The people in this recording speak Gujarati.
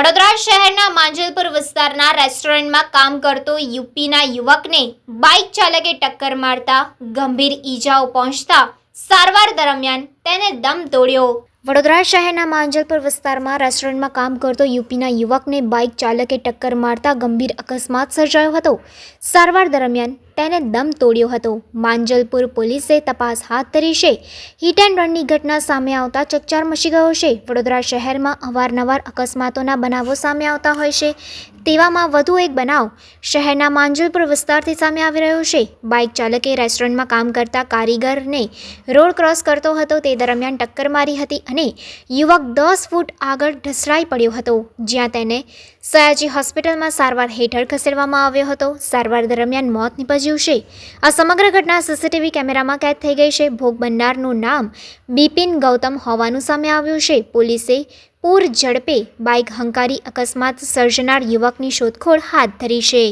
વડોદરા શહેરના માંજલપુર વિસ્તારના રેસ્ટોરન્ટમાં કામ કરતો યુપીના યુવકને બાઇક ચાલકે ટક્કર મારતા ગંભીર ઈજાઓ પહોંચતા સારવાર દરમિયાન તેને દમ તોડ્યો. વડોદરા શહેરના માંજલપુર વિસ્તારમાં રેસ્ટોરન્ટમાં કામ કરતો યુપીના યુવકને બાઇક ચાલકે ટક્કર મારતા ગંભીર અકસ્માત સર્જાયો હતો. સારવાર દરમિયાન તેને દમ તોડ્યો હતો. માંજલપુર પોલીસે તપાસ હાથ ધરી છે. હિટ એન્ડ રનની ઘટના સામે આવતા ચકચાર મચી ગયો છે. વડોદરા શહેરમાં અવારનવાર અકસ્માતોના બનાવો સામે આવતા હોય છે. તેવામાં વધુ એક બનાવ શહેરના માંજલપુર વિસ્તારથી સામે આવી રહ્યો છે. બાઇક ચાલકે રેસ્ટોરન્ટમાં કામ કરતા કારીગરને રોડ ક્રોસ કરતો હતો. તે દરમિયાન ટક્કર મારી હતી અને યુવક દસ ફૂટ આગળ ઢસડાઈ પડ્યો હતો, જ્યાં તેને સયાજી હોસ્પિટલમાં સારવાર હેઠળ ખસેડવામાં આવ્યો હતો. સારવાર દરમિયાન મોત નીપજ્યું છે. આ સમગ્ર ઘટના સીસીટીવી કેમેરામાં કેદ થઈ ગઈ છે. ભોગ બનનારનું નામ બિપિન ગૌતમ હોવાનું સામે આવ્યું છે. પોલીસે પૂર ઝડપે બાઇક હંકારી અકસ્માત સર્જનાર યુવકની શોધખોળ હાથ ધરી છે.